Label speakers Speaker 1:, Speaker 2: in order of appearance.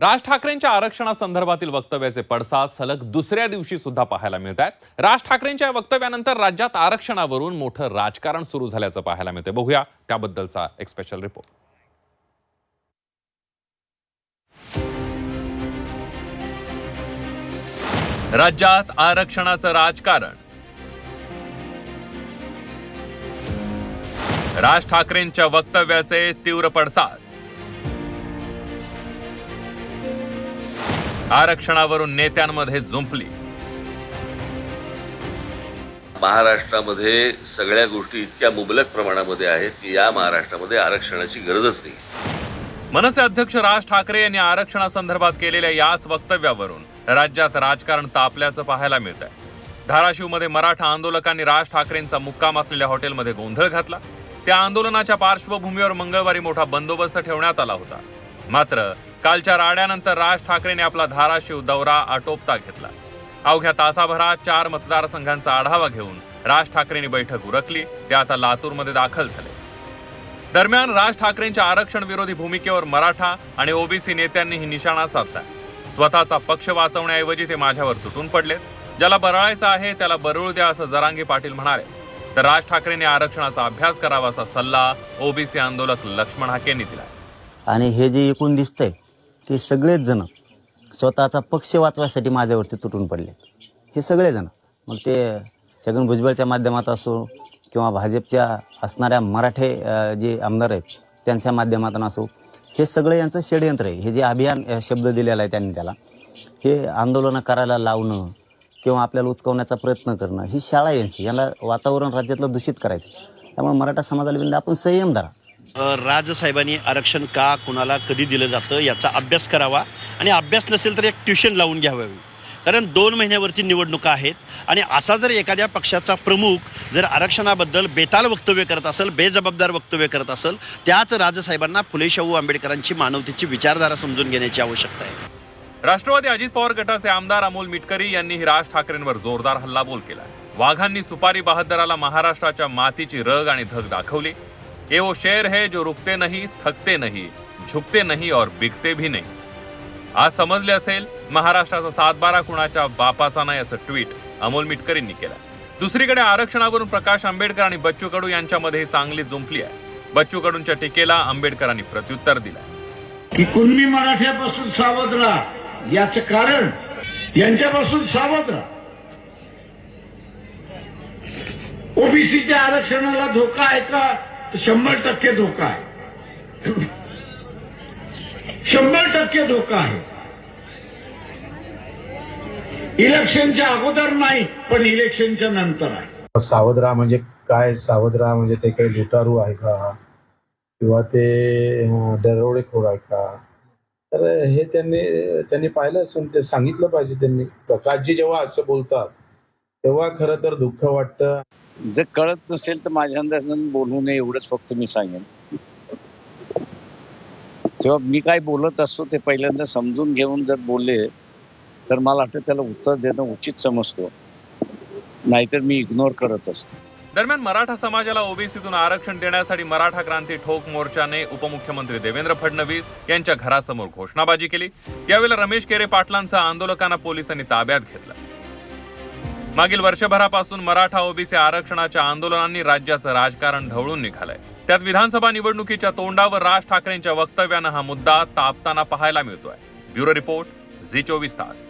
Speaker 1: राज ठाकरेंच्या आरक्षणासंदर्भातील वक्तव्याचे पडसाद सलग दुसऱ्या दिवशी सुद्धा पाहायला मिळत आहेत. राज ठाकरेंच्या या वक्तव्यानंतर राज्यात आरक्षणावरून मोठं राजकारण सुरू झाल्याचं पाहायला मिळते बघूया त्याबद्दलचा एक स्पेशल रिपोर्ट राज्यात आरक्षणाचं राजकारण. राज ठाकरेंच्या वक्तव्याचे तीव्र पडसाद. आरक्षणावरून नेत्यांमध्ये जुंपली.
Speaker 2: महाराष्ट्रामध्ये सगळ्या गोष्टी इतक्या मुबलक प्रमाणामध्ये आहेत की या महाराष्ट्रामध्ये आरक्षणाची गरजच नाही.
Speaker 1: मनसे अध्यक्ष राज ठाकरे यांनी आरक्षणासंदर्भात केलेल्या याच वक्तव्यावरून राज्यात राजकारण तापल्याचं पाहायला मिळत आहे धाराशिवमध्ये मराठा आंदोलकांनी राज ठाकरेंचा मुक्काम असलेल्या हॉटेलमध्ये गोंधळ घातला. त्या आंदोलनाच्या पार्श्वभूमीवर मंगळवारी मोठा बंदोबस्त ठेवण्यात आला होता. मात्र कालच्या राड्यानंतर राज ठाकरेने आपला धाराशिव दौरा आटोपता घेतला. अवघ्या तासाभरात चार मतदारसंघांचा आढावा घेऊन राज ठाकरेंनी बैठक उरकली ते आता लातूरमध्ये दाखल झाले. दरम्यान राज ठाकरेंच्या आरक्षण विरोधी भूमिकेवर मराठा आणि ओबीसी नेत्यांनीही निशाणा साधला. स्वतःचा पक्ष वाचवण्याऐवजी ते माझ्यावर तुटून पडलेत. ज्याला बरळायचं आहे त्याला बरळू द्या असं जरांगी पाटील म्हणाले. तर राज ठाकरेंनी आरक्षणाचा अभ्यास करावा असा सल्ला ओबीसी आंदोलक लक्ष्मण हाकेंनी दिला.
Speaker 3: आणि हे जे एकूण दिसतंय ते सगळेच जण स्वतःचा पक्ष वाचवायसाठी माझ्यावरती तुटून पडले. हे सगळेजण मग ते छगन भुजबळच्या माध्यमात असो किंवा भाजपच्या असणाऱ्या मराठे जे आमदार आहेत त्यांच्या माध्यमातून असो हे सगळं यांचं षडयंत्र आहे. हे जे अभियान शब्द दिलेला आहे त्यांनी त्याला हे आंदोलनं करायला लावणं किंवा आपल्याला उचकवण्याचा प्रयत्न करणं ही शाळा यांची याला वातावरण राज्यातलं दूषित करायचं त्यामुळे मराठा समाजाला विनंती आपण संयम धरा.
Speaker 4: राजसाहेबांनी आरक्षण का कुणाला कधी दिलं जातं याचा अभ्यास करावा आणि अभ्यास नसेल तर एक ट्युशन लावून घ्यावी कारण दोन महिन्यावरती निवडणुका आहेत आणि असा जर एखाद्या पक्षाचा प्रमुख जर आरक्षणाबद्दल बेताल वक्तव्य करत असेल बेजबाबदार वक्तव्य करत असेल त्याच राजसाहेबांना फुले शाहू आंबेडकरांची मानवतेची विचारधारा समजून घेण्याची आवश्यकता आहे.
Speaker 1: राष्ट्रवादी अजित पवार गटाचे आमदार अमोल मिटकरी यांनीही राज ठाकरेंवर जोरदार हल्लाबोल केला. वाघांनी सुपारी बहादराला महाराष्ट्राच्या मातीची रग आणि धग दाखवली. ये वो शेर है जो रुकते नहीं थकते नहीं झुकते नहीं और बिकते भी नहीं। आज समजले असेल महाराष्ट्राचा सातबारा कुणाच्या बापाचा नाही असं ट्विट अमोल मिटकरींनी केलं. दुसरीकडे आरक्षणावरून प्रकाश आंबेडकर आणि बच्चू कडू यांच्यामध्ये चांगली जुंपली आहे. बच्चू कडूंच्या टीकेला आंबेडकरांनी प्रत्युत्तर दिलं
Speaker 5: की कुणबी मराठ्यापासून सावध राहा याच कारण यांच्यापासून सावध राहा. ओबीसीच्या आरक्षणाला धोका आहे का? तर शंभर टक्के धोका आहे. शंभर टक्के धोका आहे. इलेक्शनच्या अगोदर नाही पण इलेक्शनच्या नंतर आहे.
Speaker 6: सावध राहा म्हणजे काय? सावध राहा म्हणजे ते काही लुटारू आहे का? किंवा ते अं, दरोडेखोर आहे का? तर हे त्यांनी त्यांनी पाहिलं असून ते सांगितलं पाहिजे त्यांनी. प्रकाशजी जेव्हा असं बोलतात तेव्हा खरं तर दुःख वाटतं.
Speaker 7: जर कळत नसेल तर माझ्या अंदाजानं बोलू नये एवढंच फक्त मी सांगेन. तेव्हा मी काय बोलत असतो ते पहिल्यांदा समजून घेऊन जर बोलले तर मला वाटतं त्याला उत्तर देणं उचित समजतो. नाहीतर मी इग्नोर करत असतो.
Speaker 1: दरम्यान मराठा समाजाला ओबीसीतून आरक्षण देण्यासाठी मराठा क्रांती ठोक मोर्चाने उपमुख्यमंत्री देवेंद्र फडणवीस यांच्या घरासमोर घोषणाबाजी केली. यावेळेला रमेश केरे पाटलांसह आंदोलकांना पोलिसांनी ताब्यात घेतलं. मागील वर्षभरापासून मराठा ओबीसी आरक्षणाच्या आंदोलनांनी राज्याचं राजकारण ढवळून निघालंय. त्यात विधानसभा निवडणुकीच्या तोंडावर राज ठाकरेंच्या वक्तव्यानं हा मुद्दा तापताना पाहायला मिळतोय. ब्युरो रिपोर्ट झी चोवीस तास.